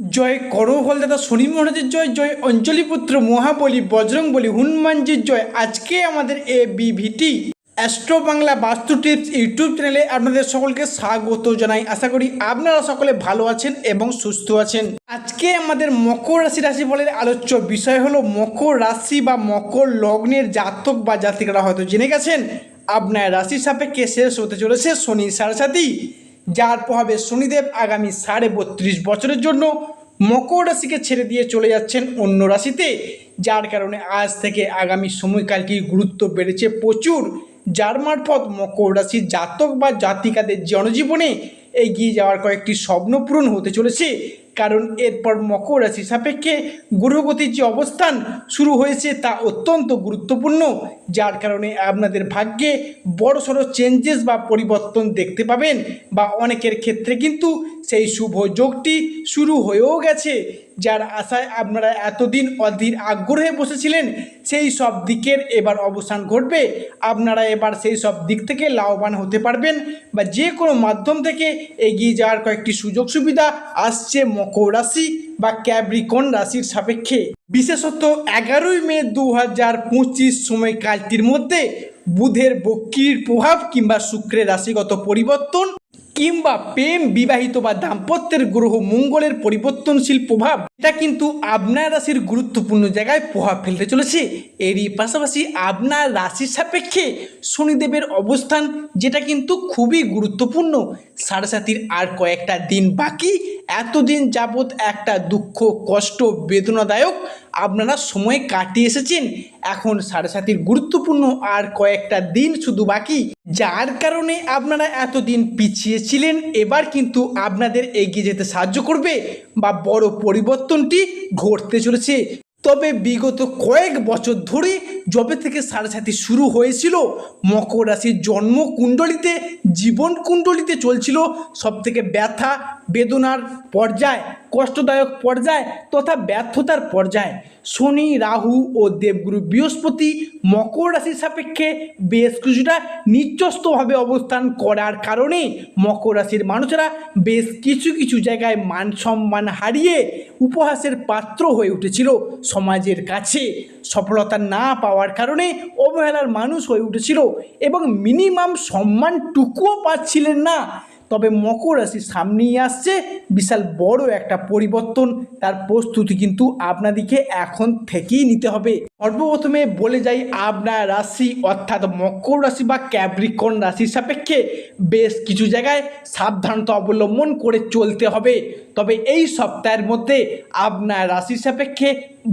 জয় করো দাদা শনি মহারাজের জয় জয় অঞ্জলিপুত্র মহাবলী বজরং বলি হনুমানজির জয়। আজকে আমাদের এ বিভিটি অ্যাস্ট্রো বাংলা বাস্তু টিপস ইউটিউব চ্যানেলে আপনাদের সকলকে স্বাগত জানাই। আশা করি আপনারা সকলে ভালো আছেন এবং সুস্থ আছেন। আজকে আমাদের মকর রাশি রাশি ফলের আলোচ্য বিষয় হলো মকর রাশি বা মকর লগ্নের জাতক বা জাতিকারা হয়তো জেনে গেছেন। আপনার রাশির সাপেক্ষে শেষ হতে চলেছে শনি সারসাথী যার প্রভাবে শনিদেব আগামী সাড়ে বত্রিশ বছরের জন্য মকর রাশিকে ছেড়ে দিয়ে চলে যাচ্ছেন অন্য রাশিতে, যার কারণে আজ থেকে আগামী সময়কালটির গুরুত্ব বেড়েছে প্রচুর। যার মারফত মকর রাশির জাতক বা জাতিকাদের জনজীবনে এগিয়ে যাওয়ার কয়েকটি স্বপ্ন পূরণ হতে চলেছে। কারণ এরপর মকর রাশি সাপেক্ষে গ্রহগতির যে অবস্থান শুরু হয়েছে তা অত্যন্ত গুরুত্বপূর্ণ। যার কারণে আপনাদের ভাগ্যে বড় সড়ো চেঞ্জেস বা পরিবর্তন দেখতে পাবেন। বা অনেকের ক্ষেত্রে কিন্তু সেই শুভ যোগটি শুরু হয়েও গেছে। যার আশায় আপনারা এতদিন অধীর আগ্রহে বসেছিলেন, সেই সব দিকের এবার অবসান ঘটবে। আপনারা এবার সেই সব দিক থেকে লাভবান হতে পারবেন বা যে কোনো মাধ্যম থেকে এগিয়ে যাওয়ার কয়েকটি সুযোগ সুবিধা আসছে মকর রাশি বা ক্যাব্রিকন রাশির সাপেক্ষে। বিশেষত এগারোই মে দু হাজার পঁচিশ সময়কালটির মধ্যে বুধের বক্রির প্রভাব কিংবা শুক্রের রাশিগত পরিবর্তন কিংবা প্রেম বিবাহিত বা দাম্পত্যের গ্রহ মঙ্গলের পরিবর্তনশীল প্রভাব এটা কিন্তু আপনার রাশির গুরুত্বপূর্ণ জায়গায় প্রভাব ফেলতে চলেছে। এরই পাশাপাশি আপনার রাশির সাপেক্ষে শনিদেবের অবস্থান যেটা কিন্তু খুবই গুরুত্বপূর্ণ। সাড়ে আর কয়েকটা দিন বাকি, এতদিন যাবৎ একটা দুঃখ, কষ্ট, বেদনাদায়ক আপনারা সময় কাটিয়ে এসেছেন। এখন সাড়ে গুরুত্বপূর্ণ আর কয়েকটা দিন শুধু বাকি। যার কারণে আপনারা এতদিন পিছিয়ে ছিলেন, এবার কিন্তু আপনাদের এগিয়ে যেতে সাহায্য করবে বা বড় পরিবর্তনটি ঘটতে চলেছে। তবে বিগত কয়েক বছর ধরে যবে থেকে সাড়ে শুরু হয়েছিল, মকর রাশির জন্ম কুণ্ডলিতে জীবন কুণ্ডলিতে চলছিল সব থেকে ব্যথা, বেদনার পর্যায়, কষ্টদায়ক পর্যায় তথা ব্যর্থতার পর্যায়। শনি, রাহু ও দেবগুরু বৃহস্পতি মকর রাশির সাপেক্ষে বেশ কিছুটা নিচস্তভাবে অবস্থান করার কারণে মকর রাশির মানুষেরা বেশ কিছু কিছু জায়গায় মান সম্মান হারিয়ে উপহাসের পাত্র হয়ে উঠেছিল সমাজের কাছে। সফলতা না পাওয়ার কারণে অবহেলার মানুষ হয়ে উঠেছিল এবং মিনিমাম সম্মানটুকুও পাচ্ছিলেন না। তবে মকর রাশি সামনেই আসছে। বিশাল বড় একটা পরিবর্তন। তার প্রস্তুতি কিন্তু আপনাদেরকে এখন থেকেই নিতে হবে। সর্বপ্রথমে বলে যাই আপনার রাশি, অর্থাৎ মকর রাশি বা ক্যাব্রিকন রাশির সাপেক্ষে বেশ কিছু জায়গায় সাবধানতা অবলম্বন করে চলতে হবে। তবে এই সপ্তাহের মধ্যে আপনার রাশির সাপেক্ষে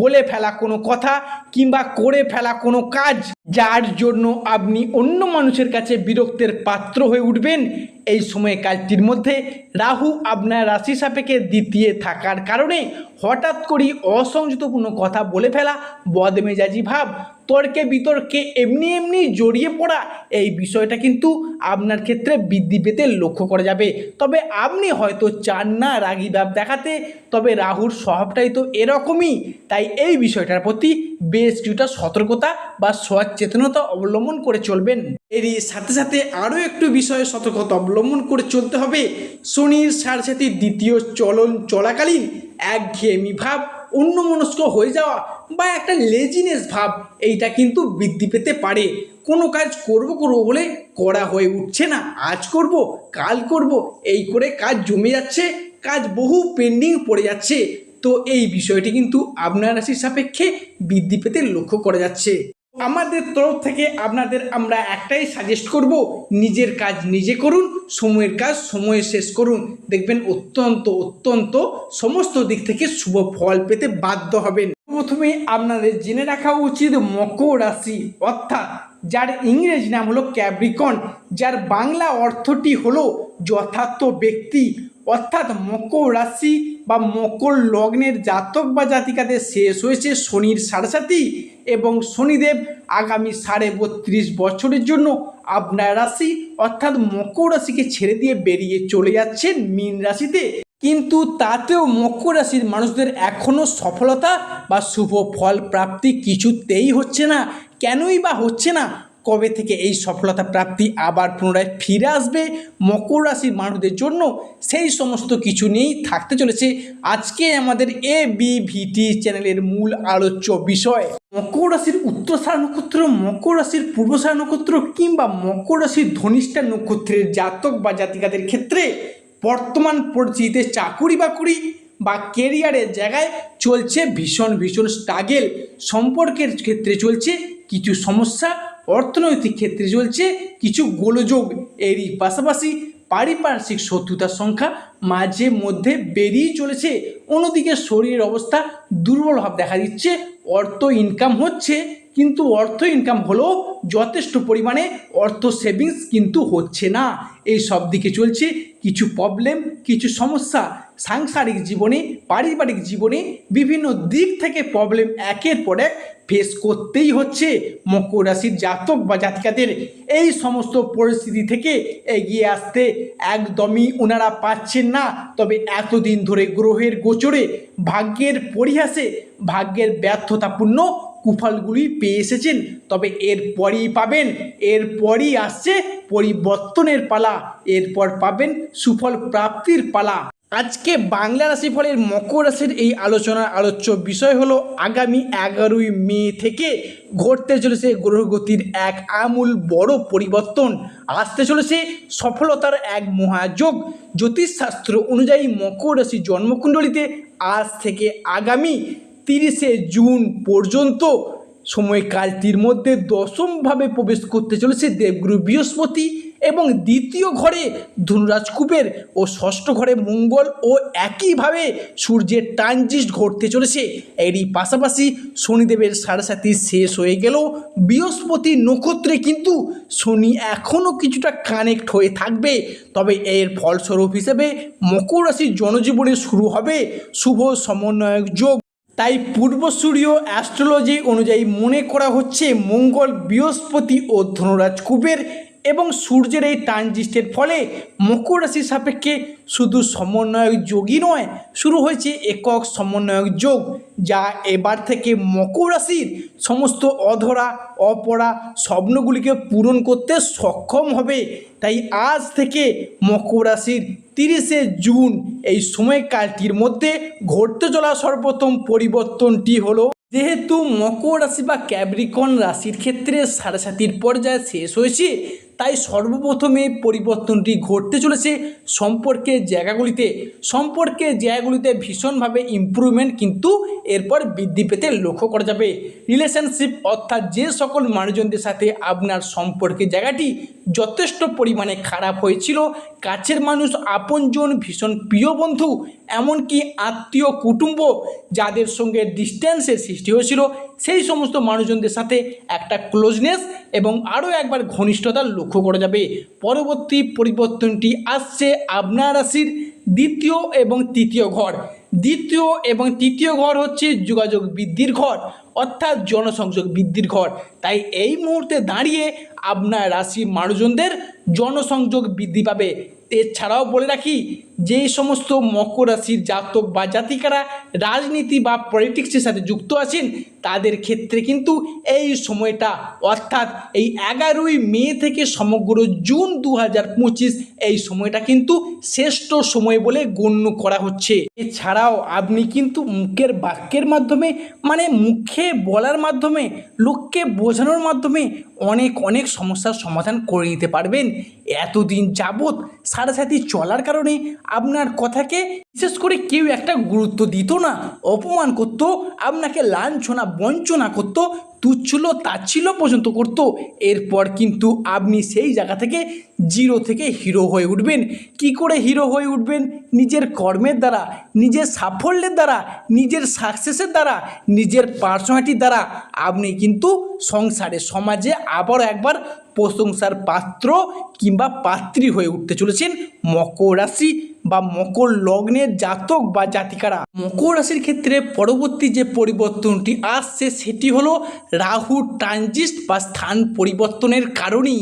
বলে ফেলা কোনো কথা কিংবা করে ফেলা কোনো কাজ, যার জন্য আপনি অন্য মানুষের কাছে বিরক্তের পাত্র হয়ে উঠবেন। এই সময় কাজটির মধ্যে রাহু আপনার রাশি সাপেক্ষে দ্বিতীয় থাকার কারণে হঠাৎ করেই অসংযতপূর্ণ কথা বলে ফেলা বদমেজাজি ভাব, তর্কে বিতর্কে এমনি এমনি জড়িয়ে পড়া, এই বিষয়টা কিন্তু আপনার ক্ষেত্রে বৃদ্ধি পেতে লক্ষ্য করা যাবে। তবে আপনি হয়তো চান না রাগী ভাব দেখাতে, তবে রাহুর স্বভাবটাই তো এরকমই। তাই এই বিষয়টার প্রতি বেশ কিছুটা সতর্কতা বা সচেতনতা অবলম্বন করে চলবেন। এরই সাথে সাথে আরও একটু বিষয়ে সতর্কতা অবলম্বন করে চলতে হবে। শনির সাড়ে সাথে দ্বিতীয় চলন চলাকালীন একঘেয়েমি ভাব অন্যমনস্ক হয়ে যাওয়া বা একটা লেজিনেস ভাব, এইটা কিন্তু বৃদ্ধি পেতে পারে। কোনো কাজ করব করব বলে করা হয়ে উঠছে না। আজ করব, কাল করব, এই করে কাজ জমে যাচ্ছে, কাজ বহু পেন্ডিং পড়ে যাচ্ছে। তো এই বিষয়টি কিন্তু আপনার রাশির সাপেক্ষে বৃদ্ধি পেতে লক্ষ্য করা যাচ্ছে। আমাদের তরফ থেকে আপনাদের আমরা একটাই সাজেস্ট করব, নিজের কাজ নিজে করুন, সময়ের কাজ সময়ে শেষ করুন। দেখবেন অত্যন্ত অত্যন্ত সমস্ত দিক থেকে শুভ ফল পেতে বাধ্য হবেন। প্রথমে আপনাদের জেনে রাখা উচিত মকর রাশি, অর্থাৎ যার ইংরেজি নাম হলো ক্যাব্রিকন যার বাংলা অর্থটি হলো যথার্থ ব্যক্তি অর্থাৎ মকর রাশি বা মকর লগ্নের জাতক বা জাতিকাদের শেষ হয়েছে শনির সাড়ে এবং শনিদেব আগামী সাড়ে বত্রিশ বছরের জন্য আপনার রাশি অর্থাৎ মকর রাশিকে ছেড়ে দিয়ে বেরিয়ে চলে যাচ্ছেন মীন রাশিতে। কিন্তু তাতেও মকর রাশির মানুষদের এখনও সফলতা বা শুভ ফল প্রাপ্তি কিছুতেই হচ্ছে না। কেনই বা হচ্ছে না? কবে থেকে এই সফলতা প্রাপ্তি আবার পুনরায় ফিরে আসবে? মকর রাশির মানুষদের জন্য সেই সমস্ত কিছু নিয়েই থাকতে চলেছে আজকে আমাদের এ বি ভিটি চ্যানেলের মূল আলোচ্য বিষয়। মকর রাশির উত্তরসার নক্ষত্র, মকর রাশির পূর্বসার নক্ষত্র কিংবা মকর রাশির ধনিষ্ঠা নক্ষত্রের জাতক বা জাতিকাদের ক্ষেত্রে বর্তমান পরিস্থিতিতে চাকুরি বাকুরি বা কেরিয়ারের জায়গায় চলছে ভীষণ ভীষণ স্ট্রাগেল। সম্পর্কের ক্ষেত্রে চলছে কিছু সমস্যা অর্থনৈতিক ক্ষেত্রে চলছে কিছু গোলযোগ এরই পাশাপাশি পারিপার্শ্বিক শত্রুতার সংখ্যা মাঝে মধ্যে বেরিয়ে চলেছে। অন্যদিকে শরীরের অবস্থা দুর্বল ভাব দেখা দিচ্ছে। অর্থ ইনকাম হচ্ছে, কিন্তু অর্থ ইনকাম হলেও যথেষ্ট পরিমাণে অর্থ সেভিংস কিন্তু হচ্ছে না। এই সব দিকে চলছে, কিছু প্রবলেম কিছু সমস্যা সাংসারিক জীবনে, পারিবারিক জীবনে, বিভিন্ন দিক থেকে প্রবলেম একের পর এক ফেস করতেই হচ্ছে। মকর রাশির জাতক বা জাতিকাদের এই সমস্ত পরিস্থিতি থেকে এগিয়ে আসতে একদমই ওনারা পাচ্ছেন না। তবে এতদিন ধরে গ্রহের গোচরে ভাগ্যের পরিহাসে, ভাগ্যের ব্যর্থতাপূর্ণ কুফলগুলি পেয়ে এসেছেন। তবে এরপরই পাবেন, এরপরই আসছে পরিবর্তনের পালা, এরপর পাবেন সুফল প্রাপ্তির পালা। আজকে বাংলা রাশিফলের মকর রাশির এই আলোচনার আলোচ্য বিষয় হলো আগামী এগারোই মে থেকে ঘটতে চলেছে গ্রহগতির এক আমূল বড় পরিবর্তন। আসতে চলেছে সফলতার এক মহাযোগ। জ্যোতিষশাস্ত্র অনুযায়ী মকর রাশি জন্মকুণ্ডলিতে আজ থেকে আগামী তিরিশে জুন পর্যন্ত সময়কালটির মধ্যে দশমভাবে প্রবেশ করতে চলেছে দেবগুরু বৃহস্পতি। এবং দ্বিতীয় ঘরে ধনুরাজ কুবের ও ষষ্ঠ ঘরে মঙ্গল ও একইভাবে সূর্যের ট্রানজিস্ট ঘটতে চলেছে। এরই পাশাপাশি শনিদেবের সাড়ে শেষ হয়ে গেলেও বৃহস্পতি নক্ষত্রে কিন্তু শনি এখনও কিছুটা কানেক্ট হয়ে থাকবে। তবে এর ফলস্বরূপ হিসেবে মকর রাশির জনজীবনে শুরু হবে শুভ সমন্বয়ক যোগ। তাই পূর্বসূরীয় অ্যাস্ট্রোলজি অনুযায়ী মনে করা হচ্ছে মঙ্গল, বৃহস্পতি ও ধনুরাজ কুবের এবং সূর্যের এই ট্রানজিস্টের ফলে মকর রাশির সাপেক্ষে শুধু সমন্বয়ক যোগই নয়, শুরু হয়েছে একক সমন্বয়ক যোগ, যা এবার থেকে মকর রাশির সমস্ত অধরা, অপরা স্বপ্নগুলিকে পূরণ করতে সক্ষম হবে। তাই আজ থেকে মকর রাশির তিরিশে জুন এই সময়কালটির মধ্যে ঘটতে চলা সর্বপ্রথম পরিবর্তনটি হলো, যেহেতু মকর রাশি বা ক্যাব্রিকন রাশির ক্ষেত্রে সাড়ে সাতির পর্যায়ে শেষ হয়েছে তাই সর্বপ্রথমে পরিবর্তনটি ঘটতে চলেছে সম্পর্কের জায়গাগুলিতে। সম্পর্কের জায়গাগুলিতে ভীষণভাবে ইম্প্রুভমেন্ট কিন্তু এরপর বৃদ্ধি পেতে লক্ষ্য করা যাবে। রিলেশনশিপ অর্থাৎ যে সকল মানুষজনদের সাথে আপনার সম্পর্কের জায়গাটি যথেষ্ট পরিমাণে খারাপ হয়েছিল কাছের মানুষ আপনজন ভীষণ প্রিয় বন্ধু, এমনকি আত্মীয় কুটুম্ব যাদের সঙ্গে ডিস্টেন্সের সৃষ্টি হয়েছিল, সেই সমস্ত মানুষজনদের সাথে একটা ক্লোজনেস এবং আরও একবার ঘনিষ্ঠতা লক্ষ্য করা যাবে। পরবর্তী পরিবর্তনটি আসছে আপনার রাশির দ্বিতীয় এবং তৃতীয় ঘর। দ্বিতীয় এবং তৃতীয় ঘর হচ্ছে যোগাযোগ বৃদ্ধির ঘর। অর্থাৎ জনসংযোগ বৃদ্ধির ঘর। তাই এই মুহূর্তে দাঁড়িয়ে আপনার রাশির মানুষজনদের জনসংযোগ বৃদ্ধি পাবে। এছাড়াও বলে রাখি যেই সমস্ত মকর রাশির জাতক বা জাতিকারা রাজনীতি বা পলিটিক্সের সাথে যুক্ত আছেন, তাদের ক্ষেত্রে কিন্তু এই সময়টা, অর্থাৎ এই এগারোই মে থেকে সমগ্র জুন দু হাজার পঁচিশ, এই সময়টা কিন্তু শ্রেষ্ঠ সময় বলে গণ্য করা হচ্ছে। এছাড়াও আপনি কিন্তু মুখের বাক্যের মাধ্যমে মানে মুখে বলার মাধ্যমে, লোককে বোঝানোর মাধ্যমে অনেক অনেক সমস্যার সমাধান করে দিতে পারবেন। এতদিন যাবৎ সাড়ে সাথে চলার কারণে আপনার কথাকে বিশেষ করে কেউ একটা গুরুত্ব দিত না, অপমান করতো, আপনাকে লাঞ্ছনা, বঞ্চনা করতো, তুচ্ছিল তাচ্ছিল পর্যন্ত করতো। এরপর কিন্তু আপনি সেই জায়গা থেকে জিরো থেকে হিরো হয়ে উঠবেন। কি করে হিরো হয়ে উঠবেন? নিজের কর্মের দ্বারা, নিজের সাফল্যের দ্বারা, নিজের সাকসেসের দ্বারা, নিজের পার্সোনালিটির দ্বারা। আপনি কিন্তু সংসারে, সমাজে আবার একবার প্রশংসার পাত্র কিংবা পাত্রী হয়ে উঠতে চলেছেন মকর রাশি বা মকর লগ্নের জাতক বা জাতিকারা। মকর রাশির ক্ষেত্রে পরবর্তী যে পরিবর্তনটি আসছে সেটি হলো রাহু ট্রানজিস্ট বা স্থান পরিবর্তনের কারণেই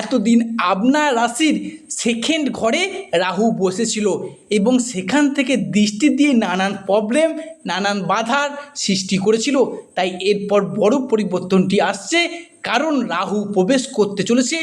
এতদিন আপনার রাশির সেকেন্ড ঘরে রাহু বসেছিল এবং সেখান থেকে দৃষ্টি দিয়ে নানান প্রবলেম নানান বাধার সৃষ্টি করেছিল। তাই এরপর বড় পরিবর্তনটি আসছে কারণ রাহু প্রবেশ করতে চলেছে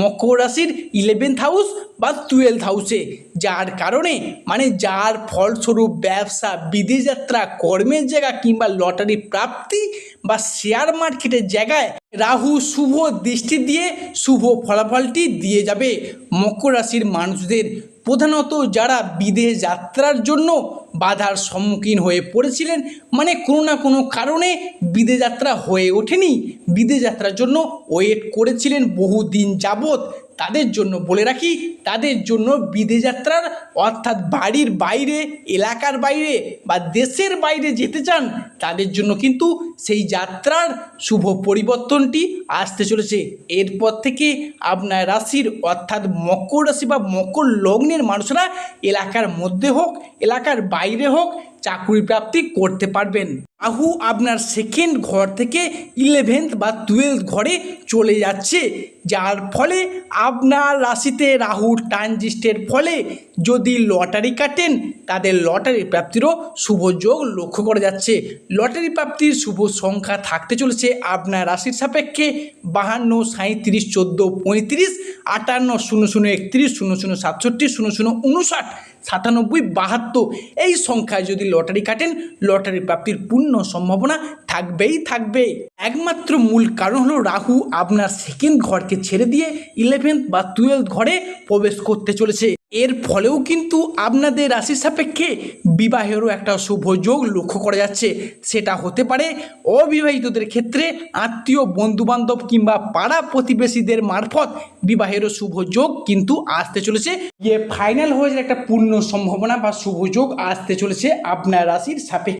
মকর রাশির ইলেভেন্থ হাউস বা টুয়েলভ হাউসে যার কারণে মানে যার ফলস্বরূপ ব্যবসা বিদেশ যাত্রা কর্মের জায়গা কিংবা লটারি প্রাপ্তি বা শেয়ার মার্কেটের জায়গায় রাহু শুভ দৃষ্টি দিয়ে শুভ ফলাফলটি দিয়ে যাবে। মকর রাশির মানুষদের প্রধানত যারা বিদেশ যাত্রার জন্য বাধার সম্মুখীন হয়ে পড়েছিলেন মানে কোনো না কোনো কারণে বিদেশ যাত্রা হয়ে ওঠেনি। বিদেশ যাত্রার জন্য ওয়েট করেছিলেন বহুদিন যাবৎ। তাদের জন্য বলে রাখি, তাদের জন্য বিদেশ যাত্রার অর্থাৎ বাড়ির বাইরে, এলাকার বাইরে বা দেশের বাইরে যেতে চান, তাদের জন্য কিন্তু সেই যাত্রার শুভ পরিবর্তনটি আসতে চলেছে। এরপর থেকে আপনার রাশির অর্থাৎ মকর রাশি বা মকর লগ্নের মানুষরা এলাকার মধ্যে হোক, এলাকার বাইরে হোক চাকরি প্রাপ্তি করতে পারবেন। রাহু আপনার সেকেন্ড ঘর থেকে ইলেভেন্থ বা টুয়েলভ ঘরে চলে যাচ্ছে, যার ফলে আপনার রাশিতে রাহুর ট্রানজিস্টের ফলে যদি লটারি কাটেন, তাদের লটারি প্রাপ্তিরও শুভ যোগ লক্ষ্য করা যাচ্ছে। লটারি প্রাপ্তির শুভ সংখ্যা থাকতে চলেছে আপনার রাশির সাপেক্ষে বাহান্ন সাঁত্রিশ চোদ্দ, পঁয়ত্রিশ, আটান্ন, শূন্য শূন্য, একত্রিশ, শূন্য শূন্য, সাতষট্টি, শূন্য শূন্য, উনষাট। সাতানব্বই, বাহাত্তর, এই সংখ্যায় যদি লটারি কাটেন, লটারি প্রাপ্তির পূর্ণ সম্ভাবনা থাকবেই থাকবে একমাত্র মূল কারণ হলো রাহু আপনার সেকেন্ড ঘরকে ছেড়ে দিয়ে ইলেভেন্থ বা টুয়েলভ ঘরে প্রবেশ করতে চলেছে। এর ফলেও কিন্তু আপনাদের রাশির সাপেক্ষে বিবাহেরও একটা শুভ যোগ লক্ষ্য করা যাচ্ছে। সেটা হতে পারে অবিবাহিতদের ক্ষেত্রে আত্মীয়, বন্ধুবান্ধব কিংবা পাড়া প্রতিবেশীদের মারফত বিবাহেরও শুভ যোগ কিন্তু আসতে চলেছে। ইয়ে ফাইনাল হয়ে যায় একটা পূর্ণ সম্ভাবনা বা শুভ যোগ আসতে চলেছে আপনার রাশির সাপেক্ষে।